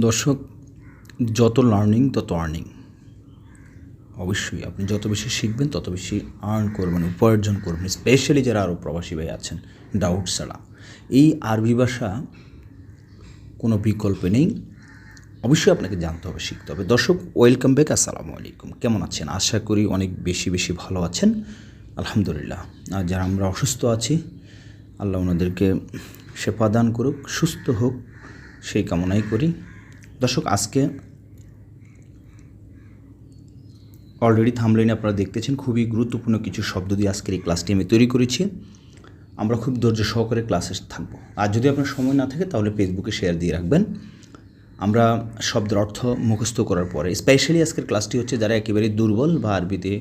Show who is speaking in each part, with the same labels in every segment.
Speaker 1: দর্শক, যত লার্নিং তত আর্নিং অবশ্যই আপনি যত বেশি শিখবেন, তত বেশি আর্ন করবেন, উপার্জন করবেন স্পেশালি যারা আরও প্রবাসী ভাই আছেন ডাউট ছাড়া। এই আরবি ভাষা কোনো বিকল্প নেই। অবশ্যই আপনাকে জানতে হবে, শিখতে হবে। দর্শক ওয়েলকাম ব্যাক আসসালামু আলাইকুম। কেমন আছেন? আশা করি অনেক বেশি বেশি ভালো আছেন। আলহামদুলিল্লাহ। আর যারা আমরা অসুস্থ আছি, আল্লাহ ওনাদেরকে সেবা দান করুক, সুস্থ হোক, সেই কামনাই করি। দর্শক, আজকে অলরেডি থামলেন আপনারা দেখতেছেন, খুবই গুরুত্বপূর্ণ কিছু শব্দ দিয়ে আজকের এই ক্লাসটি আমি তৈরি করেছি। আমরা খুব ধৈর্য সহকারে ক্লাসে থাকব। আর যদি আপনার সময় না থাকে, তাহলে ফেসবুকে শেয়ার দিয়ে রাখবেন। আমরা শব্দের অর্থ মুখস্থ করার পরে স্পেশালি আজকের ক্লাসটি হচ্ছে যারা একেবারে দুর্বল বা আরবিতে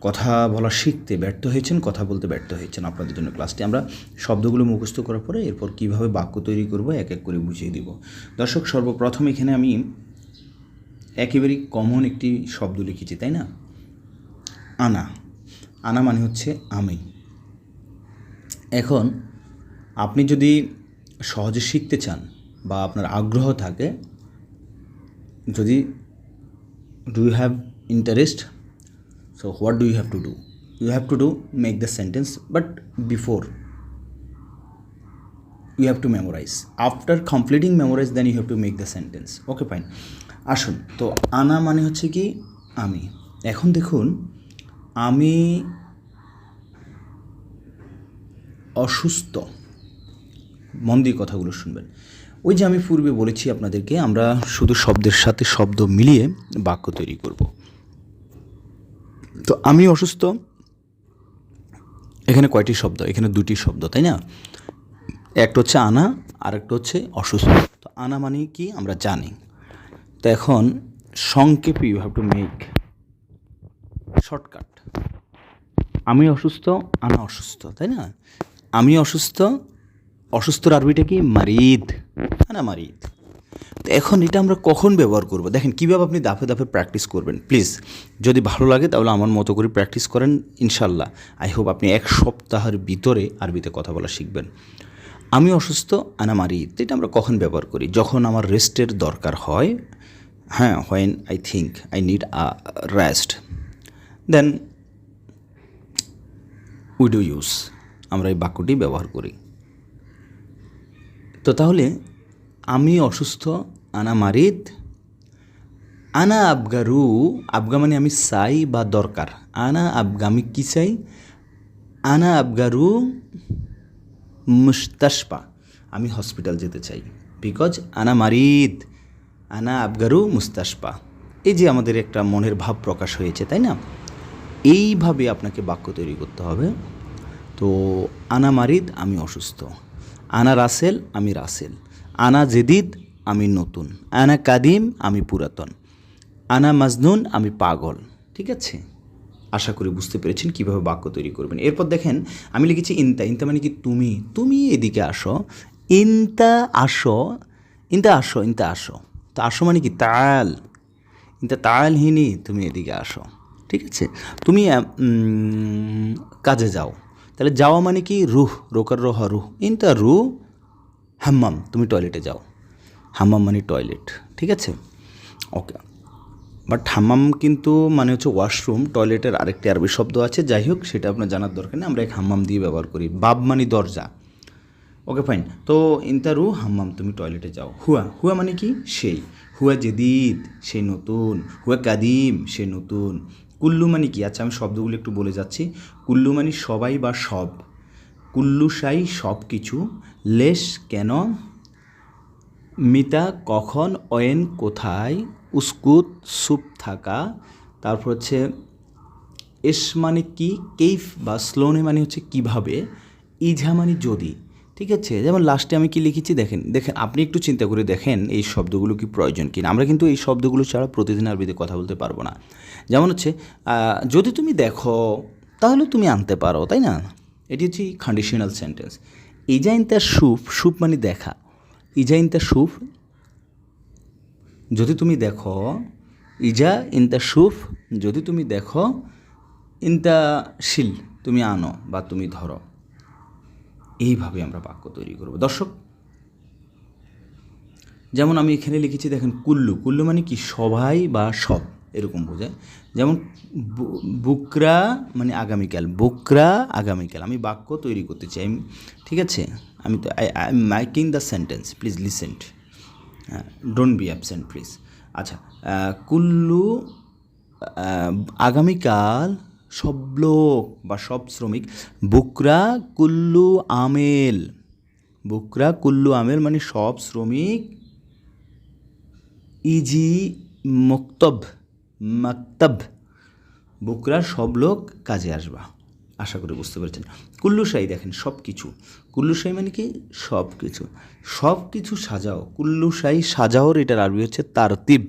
Speaker 1: কথা বলা শিখতে ব্যর্থ হয়েছেন, কথা বলতে ব্যর্থ হয়েছেন আপনাদের জন্য ক্লাসটি আমরা শব্দগুলো মুখস্থ করার পরে এরপর কীভাবে বাক্য তৈরি করব এক এক করে বুঝিয়ে দিব। দর্শক, সর্বপ্রথম এখানে আমি একেবারেই কমন একটি শব্দ লিখেছি, তাই না? আনা। আনা মানে হচ্ছে আমি। এখন আপনি যদি সহজে শিখতে চান বা আপনার আগ্রহ থাকে, যদি do have interest so what do you have to do you have to do make the sentence but before you have to memorize. After completing memorize, then you have to make the sentence. Okay fine আসুন, তো আনা মানে হচ্ছে কি? আমি। এখন দেখুন, আমি অসুস্থ। মন দিয়ে কথাগুলো শুনবেন। ওই যে আমি পূর্বে বলেছি আপনাদেরকে, আমরা শুধু শব্দের সাথে শব্দ মিলিয়ে বাক্য তৈরি করব। তো আমি অসুস্থ। এখানে কয়টি শব্দ? এখানে দুটি শব্দ, তাই না? একটা হচ্ছে আনা আর একটা হচ্ছে অসুস্থ। তো আনা মানে কি? আমরা জানি। তো এখন সংক্ষেপে you have to make shortcut আমি অসুস্থ, আনা অসুস্থ, তাই না? আমি অসুস্থ, অসুস্থর আরবিটা কি? মারিদ। আনা মারিদ। তো এখন এটা আমরা কখন ব্যবহার করব? দেখেন, কীভাবে আপনি দাফে দাফে প্র্যাকটিস করবেন? প্লিজ যদি ভালো লাগে তাহলে আমার মতো করে প্র্যাকটিস করেন ইনশাল্লাহ আই হোপ আপনি এক সপ্তাহের ভিতরে আরবিতে কথা বলা শিখবেন। আমি অসুস্থ আনা মারিদ এটা আমরা কখন ব্যবহার করি? যখন আমার রেস্টের দরকার হয় হ্যাঁ when I think I need a rest then we do use আমরা এই বাক্যটি ব্যবহার করি। তো তাহলে আমি অসুস্থ, আনা মারিদ, আনা আবগারু, আবগা মানে আমি চাই বা দরকার। আনা আবগা আমি কী চাই? আনা আবগারু মুস্তাসপা আমি হসপিটাল যেতে চাই। বিকজ আনা মারিদ, আনা আবগারু মুস্তাসপা এই যে আমাদের একটা মনের ভাব প্রকাশ হয়েছে, তাই না? এইভাবে আপনাকে বাক্য তৈরি করতে হবে। তো আনা মারিদ, আমি অসুস্থ। আনা রাসেল, আমি রাসেল। আনা জেদিদ, আমি নতুন। আনা কাদিম, আমি পুরাতন। আনা মাজনুন, আমি পাগল। ঠিক আছে? আশা করি বুঝতে পেরেছেন কীভাবে বাক্য তৈরি করবেন। এরপর দেখেন, আমি লিখেছি ইনতা। ইনতা মানে কি তুমি? তুমি এদিকে আসো। ইনতা আসো। ইনতা আসো ইনতা আসো। তা আসো মানে কি তাল? ইনতা তাল হিনি, তুমি এদিকে আসো। ঠিক আছে? তুমি কাজে যাও। তাহলে যাওয়া মানে কি? রুহ, রোকার রোহা রুহ। ইনতা রু হাম্মাম, তুমি টয়লেটে যাও। হাম্মাম মানে টয়লেট ঠিক আছে? ওকে বাট হাম্মাম কিন্তু মানে হচ্ছে ওয়াশরুম টয়লেটের আরেকটি আরবি শব্দ আছে, যাই হোক, সেটা আপনার জানার দরকার নেই, আমরা এক হাম্মাম দিয়ে ব্যবহার করি। বাব মানে দরজা। ওকে ফাইন তো ইন্তারু, হাম্মাম, তুমি টয়লেটে যাও। হুয়া হুয়া মানে কি? সেই। হুয়া জেদিদ সেই নতুন। হুয়া কাদিম, সে নতুন। কুল্লু মানে কি? আচ্ছা আমি শব্দগুলো একটু বলে যাচ্ছি। কুল্লু মানে সবাই বা সব। কুল্লু সাই সব কিছু লেশ কেন? মিতা কখন, অয়েন কোথায়? উস্কুত সুপ থাকা। তারপর হচ্ছে, এস মানে কি, কেইফ বা স্লোনে মানে হচ্ছে কীভাবে? ইঝা মানে যদি। ঠিক আছে? যেমন লাস্টে আমি কি লিখেছি, দেখেন দেখেন, আপনি একটু চিন্তা করে দেখেন এই শব্দগুলো কি প্রয়োজন কিনা। আমরা কিন্তু এই শব্দগুলো ছাড়া প্রতিদিন আরবিতে কথা বলতে পারব না। যেমন হচ্ছে যদি তুমি দেখো, তাহলে তুমি আনতে পারো, তাই না? এটি হচ্ছে কন্ডিশনাল সেন্টেন্স ইজাইন তার সুফ সুফ মানে দেখা ইজাইন তার সুফ যদি তুমি দেখো ইজা ইন দ্য সুফ যদি তুমি দেখো ইন দ্য শিল তুমি আনো বা তুমি ধরো এইভাবে আমরা বাক্য তৈরি করব দর্শক যেমন আমি এখানে লিখেছি দেখেন কুল্লু কুল্লু মানে কি সবাই বা সব এরকম বোঝায় যেমন বুকরা মানে আগামীকাল, বুকরা আগামীকাল, আমি বাক্য তৈরি করতে চাই ঠিক আছে? আমি তো, I I am making the sentence, please listen হ্যাঁ ডোন্ট বি অ্যাবসেন্ট, প্লিজ। আচ্ছা কুল্লু আগামীকাল সব লোক বা সব শ্রমিক, বুকরা, কুল্লু, আমেল। বুকরা, কুল্লু, আমেল মানে সব শ্রমিক, ইজি, মক্তব। মাকতব বুকরা সব লোক কাজে আসবা। আশা করি বুঝতে পেরেছেন। কুল্লুশাই দেখেন সব কিছু কুল্লুশাই মানে কি? সব কিছু সব কিছু সাজাও কুল্লুশাই সাজাওর এটার আরবি হচ্ছে তারতিব।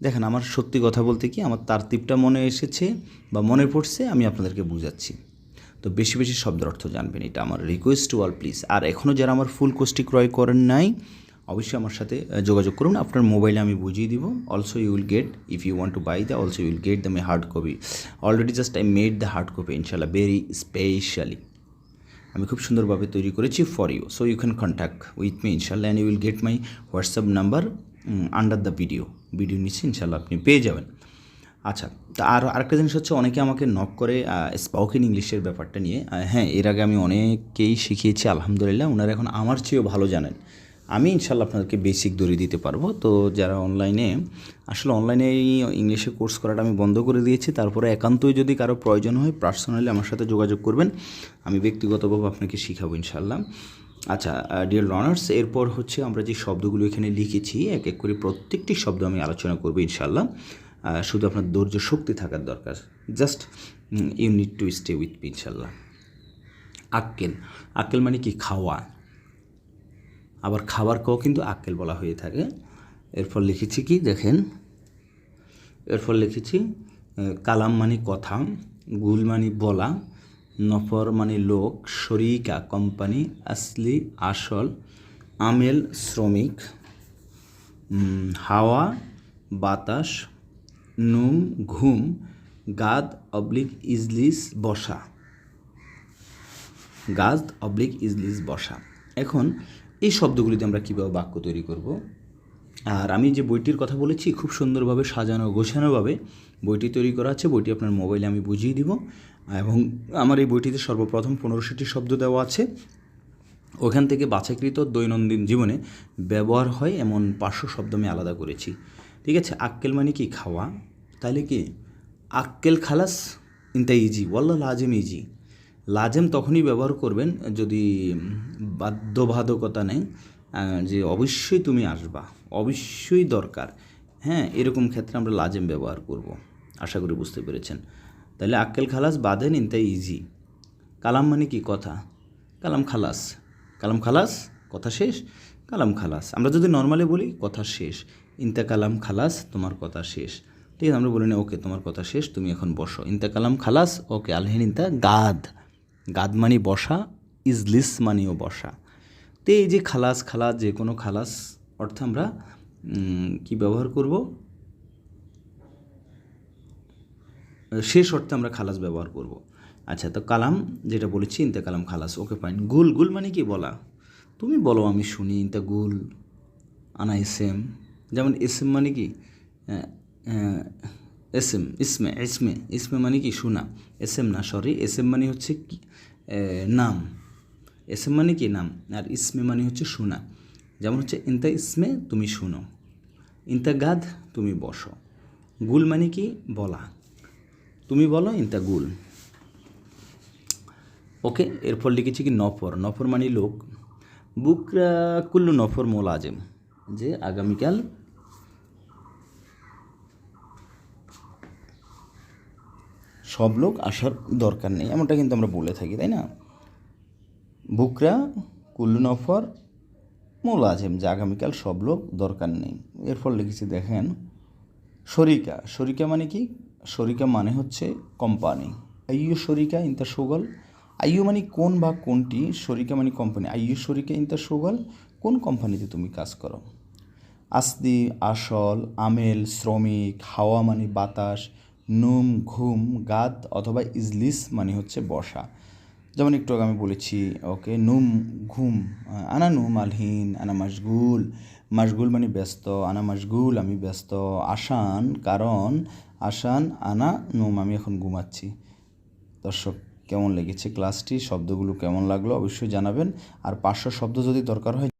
Speaker 1: দেখেন আমার সত্যি কথা বলতে কি, আমার তারতিবটা মনে এসেছে বা মনে পড়ছে, আমি আপনাদেরকে বুঝাচ্ছি। তো বেশি বেশি শব্দের অর্থ জানবেন, এটা আমার রিকোয়েস্ট টু অল প্লিজ আর এখনও যারা আমার ফুল কোর্সটি ক্রয় করেন নাই অবশ্যই আমার সাথে যোগাযোগ করুন। আপনার মোবাইলে আমি বুঝিয়ে দিব। Also you will get if you want to buy the also you will get the my hard copy already just I made the hard copy ইনশাল্লাহ ভেরি স্পেশালি আমি খুব সুন্দরভাবে তৈরি করেছি for you so you can contact with me ইনশাল্লাহ and you will get my WhatsApp number under the video video নিচে ইনশাল্লাহ আপনি পেয়ে যাবেন। আচ্ছা তা আর আরেকটা জিনিস হচ্ছে, অনেকে আমাকে নক করে স্পোকেন ইংলিশের ব্যাপারটা নিয়ে। হ্যাঁ এর আগে আমি অনেককেই শিখিয়েছি, আলহামদুলিল্লাহ ওনারা এখন আমার চেয়েও ভালো জানেন। আমি ইনশাল্লাহ আপনাদেরকে বেসিক ধরিয়ে দিতে পারব। তো যারা অনলাইনে আসলে অনলাইনে এই ইংলিশে কোর্স করাটা আমি বন্ধ করে দিয়েছি। তারপরে একান্তই যদি কারও প্রয়োজন হয় পার্সোনালি আমার সাথে যোগাযোগ করবেন। আমি ব্যক্তিগতভাবে আপনাকে শিখাবো ইনশাল্লাহ। আচ্ছা ডিয়ার লার্নার্স এরপর হচ্ছে আমরা যে শব্দগুলো এখানে লিখেছি, এক এক করে প্রত্যেকটি শব্দ আমি আলোচনা করব ইনশাল্লাহ। শুধু আপনার ধৈর্য শক্তি থাকার দরকার। Just you need to stay with me ইনশাল্লাহ। আক্কেল। আক্কেল মানে কি? খাওয়া। আবার খাবারকেও কিন্তু আক্কেল বলা হয়ে থাকে। এরপর লিখেছি কি? দেখেন। এরপর লিখেছি কালাম মানে কথা, গুল মানে বলা, নফর মানে লোক, শরিকা কোম্পানি, আসলি আসল, আমেল শ্রমিক হাওয়া, বাতাস, নুম, ঘুম, গাদ অবলিক ইজলিস বসা। গাজ অবলিক ইজলিস বসা। এখন এই শব্দগুলিতে আমরা কীভাবে বাক্য তৈরি করব? আর আমি যে বইটির কথা বলেছি, খুব সুন্দরভাবে সাজানো গোছানোভাবে বইটি তৈরি করা আছে। বইটি আপনার মোবাইলে আমি বুঝিয়ে দিব। এবং আমার এই বইটিতে সর্বপ্রথম পনেরোশোটি শব্দ দেওয়া আছে। ওখান থেকে বাছাকৃত দৈনন্দিন জীবনে ব্যবহার হয় এমন পাঁচশো শব্দ আমি আলাদা করেছি। ঠিক আছে? আক্কেল মানে কি? খাওয়া। তাহলে কি? আক্কেল খালাস ইনতা ইজি। ওয়াল্লা লাজেম ইজি। লাজেম তখনই ব্যবহার করবেন যদি বাধ্যবাধকতা নেই যে অবশ্যই তুমি আসবা, অবশ্যই দরকার। হ্যাঁ এরকম ক্ষেত্রে আমরা লাজেম ব্যবহার করব, আশা করি বুঝতে পেরেছেন। তাহলে আক্কেল খালাস বাঁধেন ইনতা ইজি। কালাম মানে কি কথা? কালাম খালাস। কালাম খালাস, কথা শেষ? কালাম খালাস। আমরা যদি নর্মালি বলি, কথা শেষ। ইন্তা কালাম খালাস, তোমার কথা শেষ। ঠিক আছে, আমরা বলি না ওকে, তোমার কথা শেষ, তুমি এখন বসো। ইন্তা কালাম খালাস, ওকে, আলহিন ইন্তা গাদ। গাদ মানে বসা ইজলিস মানেও বসা। তো এই যে খালাস খালাস, যে কোনো খালাস, অর্থে আমরা কি ব্যবহার করব? শেষ অর্থে আমরা খালাস ব্যবহার করব। আচ্ছা তো কালাম, যেটা বলেছি, ইন্তা কালাম খালাস, ওকে ফাইন গুল গুল মানে কি বলা? তুমি বলো, আমি শুনি, ইন্তা গুল, আনা এসএম। যেমন এসএম মানে কি? এসএম, ইসমে ইসমে ইসমে মানে কি? শোনা এসএম না, সরি, এসএম মানে হচ্ছে নাম। এসএম মানে কি? নাম। আর ইসমে মানে হচ্ছে শোনা যেমন হচ্ছে, ইন্তা ইসমে তুমি শুনো, ইন্তা গাদ তুমি বসো। গুল মানে কি? বলা। তুমি বলো, ইন্তা গুল। ওকে, এরপর লিখেছি কি? নফর। নফর মানে লোক। বুকরা কুল্লু নফর মোলাজেম, যে আগামীকাল সব লোক আসার দরকার নেই, এমনটা কিন্তু আমরা বলে থাকি, তাই না? বুকরা, কুল্লু নফর মোলাজেম যে আগামীকাল সব লোক দরকার নেই। এর এরপর লিখেছি, দেখেন, শরিকা। শরিকা মানে কি? শরিকা মানে হচ্ছে কোম্পানি আইয়ু শরিকা ইন্তা সুগল। আইয়ু মানে কোন বা কোনটি? শরিকা মানে কোম্পানি আইয়ু শরিকা ইন্তা সুগল, কোন কোম্পানিতে তুমি কাজ করো? আসদি, আসল, আমেল, শ্রমিক, হাওয়া মানে বাতাস নুম, ঘুম গাদ অথবা ইজলিস মানে হচ্ছে বসা। যেমন একটু আগে আমি বলেছি, ওকে, নুম, ঘুম আনা নুম আলহীন আনা মাসগুল মাশগুল মানে ব্যস্ত, আনা মাশগুল, আমি ব্যস্ত। আসান কারণ আসান আনা নোম, আমি এখন ঘুমাচ্ছি। দর্শক, কেমন লেগেছে ক্লাসটি? শব্দগুলো কেমন লাগল? অবশ্যই জানাবেন। আর পাঁচশো শব্দ যদি দরকার হয়